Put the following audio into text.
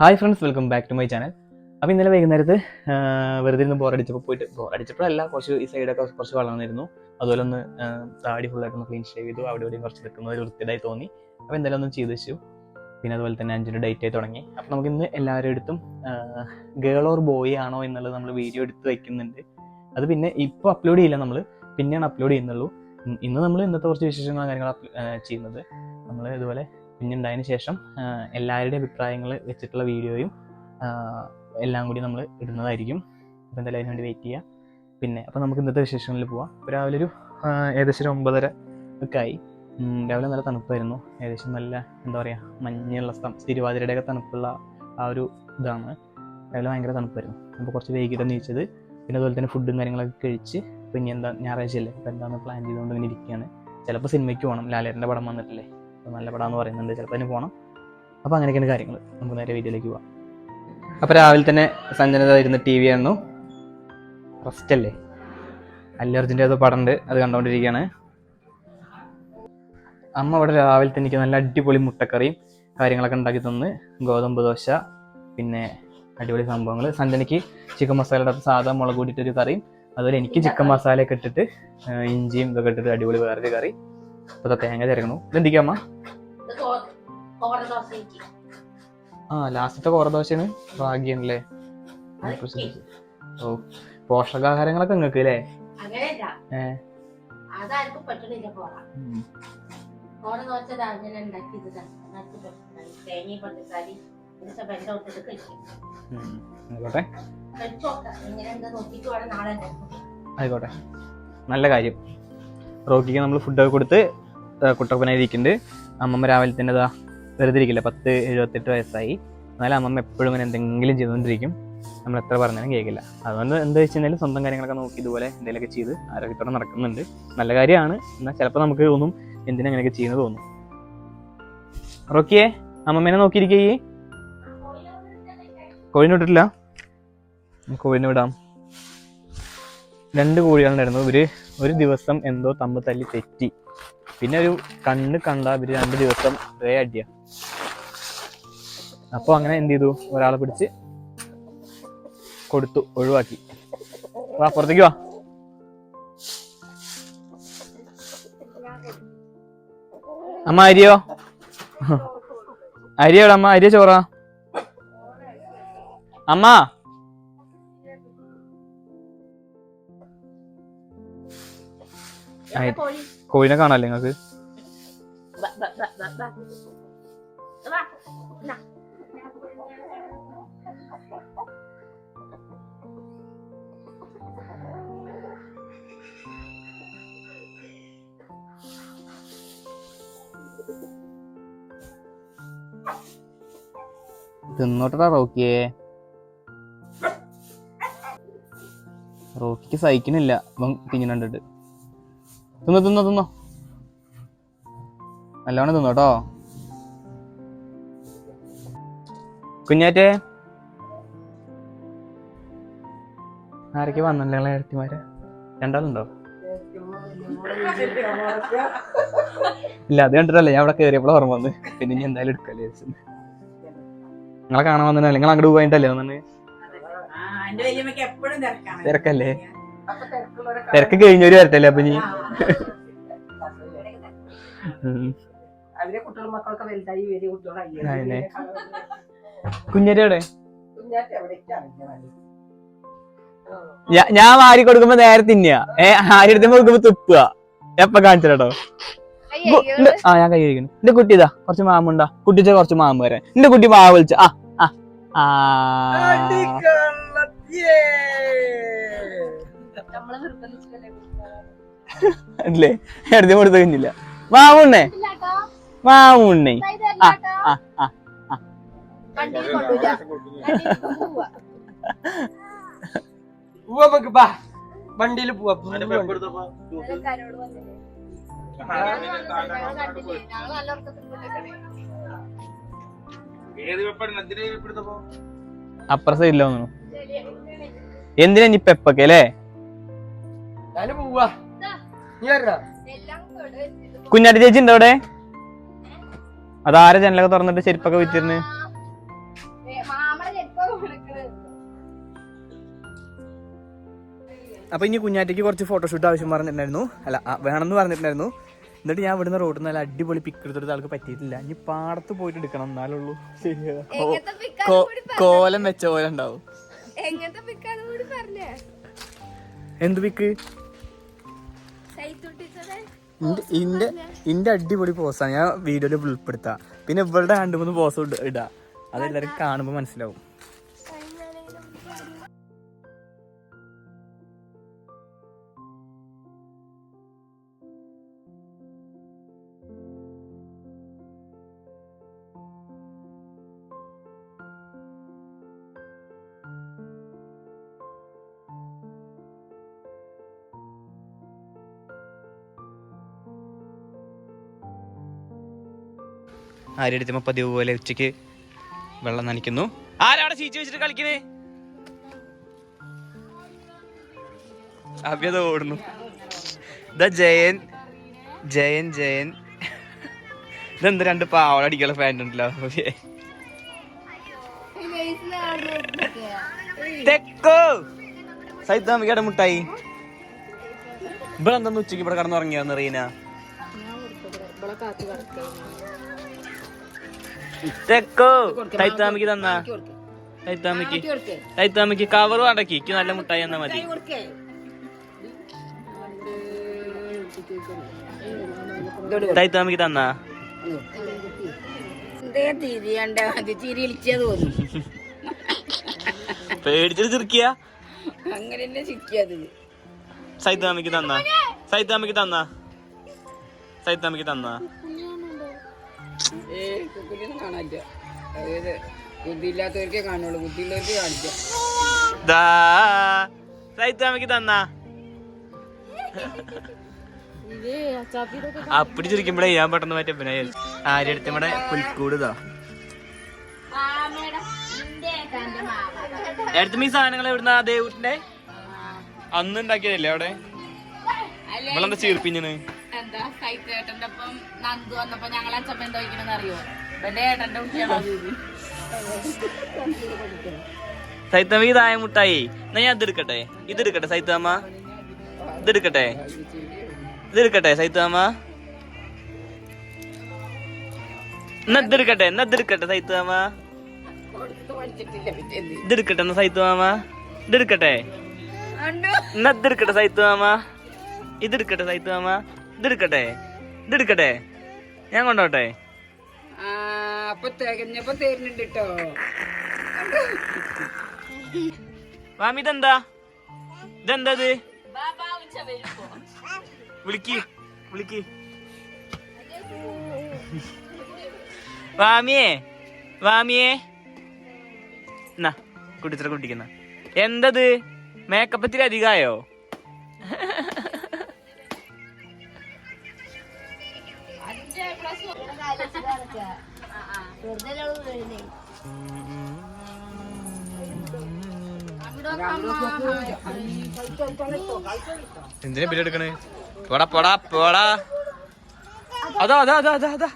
Hi friends welcome back to my channel അപ്പോൾ ഇന്നലെ വൈകുന്നേരത്ത് വെറുതെ ഇരുന്ന് ബോറടിച്ചപ്പോൾ പോയിട്ട് ബോറടിച്ചപ്പോഴല്ല കുറച്ച് ഈ സൈഡൊക്കെ കുറച്ച് വളർന്നിരുന്നു അതുപോലെ ഒന്ന് താടി ഫുള്ളായിട്ടൊന്ന് ക്ലീൻ ഷേവ് ചെയ്തു. അവിടെ ഇവിടെയും കുറച്ച് നിൽക്കുന്നത് ഒരു വൃത്തിയായി തോന്നി. അപ്പോൾ എന്തായാലും ഒന്ന് ചെയ്ത് വെച്ചു. പിന്നെ അതുപോലെ തന്നെ അഞ്ചിന്റെ ഡേറ്റ് ആയി തുടങ്ങി. അപ്പോൾ നമുക്ക് ഇന്ന് എല്ലാവരുടെ അടുത്തും ഗേൾ ഓർ ബോയ് ആണോ എന്നുള്ളത് നമ്മൾ വീഡിയോ എടുത്ത് വയ്ക്കുന്നുണ്ട് അത് പിന്നെ ഇപ്പോൾ അപ്ലോഡ് ചെയ്യില്ല നമ്മൾ പിന്നെയാണ് അപ്ലോഡ് ചെയ്യുന്നുള്ളൂ. ഇന്ന് നമ്മൾ ഇന്നത്തെ കുറച്ച് വിശേഷങ്ങളും കാര്യങ്ങളും ചെയ്യുന്നത്. നമ്മൾ ഇതുപോലെ കുഞ്ഞുണ്ടായതിന് ശേഷം എല്ലാവരുടെ അഭിപ്രായങ്ങൾ വെച്ചിട്ടുള്ള വീഡിയോയും എല്ലാം കൂടി നമ്മൾ ഇടുന്നതായിരിക്കും. അപ്പോൾ എന്തായാലും അതിന് വേണ്ടി വെയിറ്റ് ചെയ്യുക പിന്നെ അപ്പോൾ നമുക്ക് ഇന്നത്തെ വിശേഷങ്ങളിൽ പോവാം. രാവിലെ ഒരു ഏകദേശം ഒമ്പതര ഒക്കെ ആയി. രാവിലെ നല്ല തണുപ്പായിരുന്നു. ഏകദേശം നല്ല എന്താ പറയുക മഞ്ഞുള്ള സ്ഥലം തിരുവാതിരയുടെയൊക്കെ തണുപ്പുള്ള ആ ഒരു ഇതാണ്. രാവിലെ ഭയങ്കര തണുപ്പായിരുന്നു. അപ്പോൾ കുറച്ച് വൈകിട്ട് നീച്ചത്. പിന്നെ അതുപോലെ തന്നെ ഫുഡും കാര്യങ്ങളൊക്കെ കഴിച്ച് പിന്നെ എന്താ ഞായറാഴ്ച അല്ലേ അപ്പോൾ എന്താണെന്ന് പ്ലാൻ ചെയ്തുകൊണ്ട് ഇങ്ങനെ ഇരിക്കുകയാണ് ചിലപ്പോൾ സിനിമയ്ക്ക് പോകണം ലാലേട്ടന്റെ പടം വന്നിട്ടില്ലേ? നല്ല പടമാണെന്ന് പറയുന്നുണ്ട്. ചിലപ്പോൾ അതിന് പോകണം അപ്പോൾ അങ്ങനെയൊക്കെയാണ് കാര്യങ്ങൾ നമുക്ക് നേരെ വീട്ടിലേക്ക് പോവാം. അപ്പോൾ രാവിലെ തന്നെ സഞ്ജനത ഇരുന്ന് ടി വി ആയിരുന്നു റെസ്റ്റ് അല്ലേ? അല്ലർജിന്റെ ഏതോ പടം ഉണ്ട് അത് കണ്ടുകൊണ്ടിരിക്കുകയാണ് അമ്മ ഇവിടെ രാവിലെ തന്നെ എനിക്ക് നല്ല അടിപൊളി മുട്ടക്കറിയും കാര്യങ്ങളൊക്കെ ഉണ്ടാക്കി തന്ന്. ഗോതമ്പ് ദോശ പിന്നെ അടിപൊളി സംഭവങ്ങൾ സഞ്ജനയ്ക്ക് ചിക്കൻ മസാലയുടെ അകത്ത് സാധാ മുളക് കൂടിയിട്ടൊരു കറിയും അതുപോലെ എനിക്ക് ചിക്കൻ മസാലയൊക്കെ ഇട്ടിട്ട് ഇഞ്ചിയും ഇതൊക്കെ ഇട്ടിട്ട് അടിപൊളി വേറൊരു കറി. അപ്പോൾ തേങ്ങ ചേർക്കണു ഇതെന്തിക്കാ. ആ ലാസ്റ്റത്തെ കോറദോശയാണ് ദോശയാണ് അത് ഓ പോഷകാഹാരങ്ങളൊക്കെ നിങ്ങൾക്ക് അല്ലേ കോറ ആയിക്കോട്ടെ. നല്ല കാര്യം. റോക്കിക്ക് നമ്മൾ ഫുഡൊക്കെ കൊടുത്ത് കുട്ടപ്പനായി ഇരിക്കുന്നുണ്ട് അമ്മമ്മ രാവിലെ തന്നെ ഇതാ വെറുതെ ഇരിക്കില്ല? പത്ത് എഴുപത്തെട്ട് വയസ്സായി. എന്നാലും അമ്മമ്മ എപ്പോഴും ഇങ്ങനെ എന്തെങ്കിലും ചെയ്തുകൊണ്ടിരിക്കും. നമ്മൾ എത്ര പറഞ്ഞാലും കേൾക്കില്ല. അതുകൊണ്ട് എന്താ വെച്ച് കഴിഞ്ഞാൽ സ്വന്തം കാര്യങ്ങളൊക്കെ നോക്കി ഇതുപോലെ എന്തെങ്കിലുമൊക്കെ ചെയ്ത് ആരോഗ്യത്തോടെ നടക്കുന്നുണ്ട്. നല്ല കാര്യമാണ്. എന്നാൽ ചിലപ്പോൾ നമുക്ക് തോന്നും എന്തിനാ അങ്ങനെയൊക്കെ ചെയ്യുന്നത് തോന്നും. റോക്കിയെ അമ്മമ്മേനെ നോക്കിയിരിക്കേ കോഴിനെ വിട്ടിട്ടില്ല? കോഴിനെ വിടാം. രണ്ട് കോഴികളുണ്ടായിരുന്നു. ഇവർ ഒരു ദിവസം എന്തോ തമ്മ് തല്ലി തെറ്റി. പിന്നെ ഒരു കണ്ണ് കണ്ട ഇവർ രണ്ട് ദിവസം ഒരേ അടിയ. അപ്പൊ അങ്ങനെ എന്ത് ചെയ്തു? ഒരാളെ പിടിച്ച് കൊടുത്തു ഒഴിവാക്കി. വാ പുറത്തേക്ക് വാ. അമ്മ അരിയോ? അരിയോടെ അമ്മ? അരിയോ ചോറാ? അമ്മ! കോഴിനെ കാണാല്ലേ നിങ്ങക്ക് ബ, ബ, ബ, ബ, ബ. വാ, നാ. തിന്നോട്ടടാ റോക്കിയെ? റോക്കിക്ക് സഹിക്കണില്ല. ഇവൻ തിങ്ങനെ കണ്ടിട്ട് തിന്നോ തിന്നു തിന്നോ. നല്ലോണം കേട്ടോ. കുഞ്ഞാറ്റേ. ആരൊക്കെ വന്നല്ലേ ഏടത്തിമാര് രണ്ടാളുണ്ടോ? ഇല്ല അത് കണ്ടിട്ടല്ലേ ഞാൻ അവിടെ കയറിയപ്പോൾ ഓർമ്മ വന്ന് പിന്നെ ഇനി എന്തായാലും എടുക്കല്ലേ. നിങ്ങളെ കാണാൻ വന്നല്ലേ നിങ്ങൾ അങ്ങോട്ട് പോയിട്ടല്ലേ വന്നെ തിരക്കല്ലേ? തിരക്ക് കഴിഞ്ഞൊരു വരട്ടല്ലേ അപ്പൊ ഇനി. അവരെ കുട്ടികളും മക്കളൊക്കെ വലുതായി വലിയ കുട്ടികളായി അതന്നെ. കുഞ്ഞേരിയുടെ കുഞ്ഞാറ്റ എവിടേക്കാണ് ഞാൻ വാരി കൊടുക്കുമ്പോ നേരെ തിന്നുക. ഏ ആരി എടുത്തുമ്പോ കൊടുക്കുമ്പോ തുപ്പുക. എപ്പ കാണിച്ചിട്ടോ ആ ഞാൻ കൈ കഴിക്കുന്നു എന്റെ കുട്ടി ഇതാ കുറച്ച് മാമുണ്ടാ കുട്ടിച്ച കുറച്ച് മാമ വരാൻ എന്റെ കുട്ടി മാവ് വിളിച്ച. ആ ആ. ആ. നമ്മളെ നിർബന്ധിച്ചിട്ടല്ലേ അല്ലേ? എടുത്ത് കൊടുത്തു കഴിഞ്ഞില്ല. മാമുണ്ണേ ഇല്ലാട്ടോ. മാമുണ്ണേ ആ നമുക്ക് ബാ. വണ്ടിയിൽ പോവാ. അപ്പുറ തോന്നുന്നു എന്തിനാ ഇനി പെപ്പൊക്കെ അല്ലേ? ഞാൻ പോവാ. കുഞ്ഞാടി ചേച്ചി ഉണ്ടോ അവിടെ? അതാരെ ജനലൊക്കെ തുറന്നിട്ട് ചെരുപ്പൊക്കെ വിറ്റിരുന്നു? അപ്പോൾ ഇനി കുഞ്ഞാറ്റയ്ക്ക് കുറച്ച് ഫോട്ടോഷൂട്ട് ആവശ്യം പറഞ്ഞിട്ടുണ്ടായിരുന്നു. അല്ല വേണമെന്ന് പറഞ്ഞിട്ടുണ്ടായിരുന്നു. എന്നിട്ട് ഞാൻ ഇവിടുന്ന് റോഡിൽ നിന്ന് നല്ല അടിപൊളി പിക്ക് എടുത്തിട്ട് ആൾക്ക് പറ്റിയിട്ടില്ല. ഇനി പാടത്ത് പോയിട്ട് എടുക്കണം എന്നാലുള്ളൂ കോലം വെച്ച പോലെ ഉണ്ടാവും. എന്ത് പിക്ക് ഇന്റെ ഇന്റെ അടിപൊളി പോസാണ് ഞാൻ വീഡിയോയിൽ ഉൾപ്പെടുത്താം. പിന്നെ ഇവളുടെ രണ്ട് മൂന്ന് പോസ് ഇടാം. അതെല്ലാവരും കാണുമ്പോൾ മനസ്സിലാവും. ആരെടുത്തുമ്പോ പതിവ് പോലെ ഉച്ചയ്ക്ക് വെള്ളം നനയ്ക്കുന്നു. ആരാണ് ചീച്ചു വെച്ചിട്ട് കളിക്കുന്നത് അഭ്യത ഓടുന്നു. ദ ജയൻ. ജയൻ ജയൻ. ഇതെന്ത് രണ്ട് പാവട ഫാൻ ഉണ്ടല്ലോ തെക്കോ? സൈതാമിക്കയുടെ മുട്ടായി. ഇവിടെ എന്താ ഉച്ചയ്ക്ക് ഇവിടെ കടന്നുറങ്ങിയാന്ന് റീന തെക്കോ? തൈത്താമിക്ക് തന്നാ. തൈത്താമിക്ക്. തൈത്താമിക്ക് കവർ എനിക്ക് നല്ല മുട്ടായി എന്നാ മതി. തൈത്താമിക്ക് തന്നാ. പേടിച്ചിട്ട് ചിരിക്കിയ അങ്ങനെ തന്നെ സൈത്താമിക്ക് തന്നാ. സൈത്താമിക്ക് തന്നാ. സൈത്താമിക്ക് തന്നാ. ഏ കുക്കുലിനെ കാണാനില്ല അതായത് ബുദ്ധിയില്ലാത്തവർക്കേ കാണുള്ളൂ ബുദ്ധിയുള്ളവർക്ക് കാണില്ല ദാ. സൈത്താമിക്ക് തന്നാ. അപ്പടി ചിരിക്കുമ്പോഴേ ഞാൻ പെട്ടെന്ന് മറ്റേ പിന്നെ ആരെടുത്ത് നമ്മുടെ പുൽക്കൂട് ഇതാ. എടുത്തും ഈ സാധനങ്ങൾ എവിടുന്ന ദേവൂട്ടിന്റെ അന്ന് ഉണ്ടാക്കിയതല്ലേ അവിടെ? നമ്മളെന്താ ചീർപ്പിഞ്ഞത് എന്താ സൈത്തേട്ടന്റെ ഒപ്പം നന്ദു വന്നപ്പോ ഞങ്ങൾ അച്ഛപ്പ എന്താ വയ്ക്കണെന്ന് അറിയോ? എന്റെ ഏട്ടന്റെ കുട്ടിയാണോ സൈത്തമ്മ ഇതായ മുട്ടായി. എന്നാ ഞാൻ ഇതെടുക്കട്ടെ? ഇതെടുക്കട്ടെ സൈത്തമ്മ ഇതെടുക്കട്ടെ? ഇതെടുക്കട്ടെ സൈത്തമ്മ എന്നാ ഇതെടുക്കട്ടെ എന്നാ ഇതെടുക്കട്ടെ സൈത്തമ്മ ഇതെടുക്കട്ടെ എന്നാ സൈത്തമ്മ ഇതെടുക്കട്ടെ? എന്നാ ഇതെടുക്കട്ടെ സൈത്തമ്മ ഇതെടുക്കട്ടെ സൈത്തുമാമ ഇതെടുക്കട്ടെ. ഇതെടുക്കട്ടെ. ഞാൻ കൊണ്ടോട്ടെ. ആ അപ്പൊ തികഞ്ഞപ്പോ തരുന്നുണ്ട് കേട്ടോ മാമി ഇതെന്താ? ഇതെന്താ ഇത്? വിളിക്ക് വിളിക്ക്. വാമിയേ വാമിയേ എന്നാ കുട്ടിച്ചിട്ട് കുട്ടിക്കുന്ന. എന്തത് മേക്കപ്പ് എന്തിനാ ബില്ലെടുക്കണേ? പോടാ പോടാ പോടാ. അതാ അതാ അതാ അതാ അതാ.